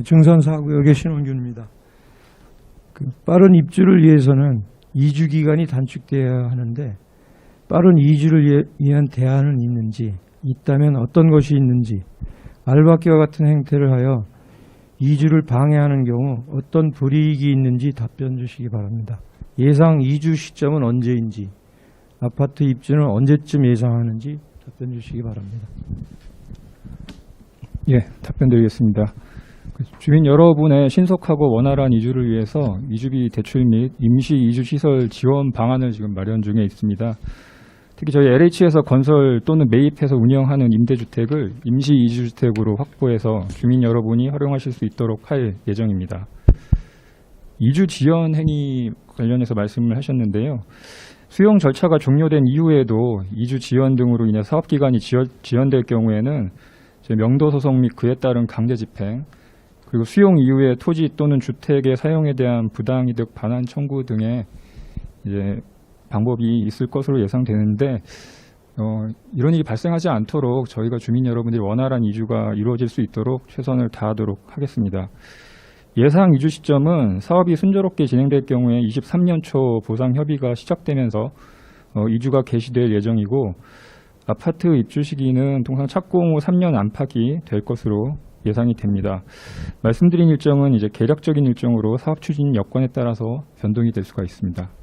예, 증산 사구역의 신원규입니다. 그 빠른 입주를 위해서는 이주 기간이 단축돼야 하는데 빠른 이주를 위한 대안은 있는지 있다면 어떤 것이 있는지 알바끼와 같은 행태를 하여 이주를 방해하는 경우 어떤 불이익이 있는지 답변 주시기 바랍니다. 예상 이주 시점은 언제인지 아파트 입주는 언제쯤 예상하는지 답변 주시기 바랍니다. 예, 답변 드리겠습니다. 그 주민 여러분의 신속하고 원활한 이주를 위해서 이주비 대출 및 임시 이주 시설 지원 방안을 지금 마련 중에 있습니다. 특히 저희 LH에서 건설 또는 매입해서 운영하는 임대주택을 임시 이주주택으로 확보해서 주민 여러분이 활용하실 수 있도록 할 예정입니다. 이주 지연 행위 관련해서 말씀을 하셨는데요. 수용 절차가 종료된 이후에도 이주 지연 등으로 인해 사업 기간이 지연, 지연될 경우에는 명도 소송 및 그에 따른 강제 집행 그리고 수용 이후에 토지 또는 주택의 사용에 대한 부당이득 반환 청구 등의 이제 방법이 있을 것으로 예상되는데 어, 이런 일이 발생하지 않도록 저희가 주민 여러분들이 원활한 이주가 이루어질 수 있도록 최선을 다하도록 하겠습니다. 예상 이주 시점은 사업이 순조롭게 진행될 경우에 23년 초 보상 협의가 시작되면서 어, 이주가 개시될 예정이고 아파트 입주 시기는 통상 착공 후 3년 안팎이 될 것으로 예상이 됩니다. 말씀드린 일정은 이제 계략적인 일정으로 사업 추진 여건에 따라서 변동이 될 수가 있습니다.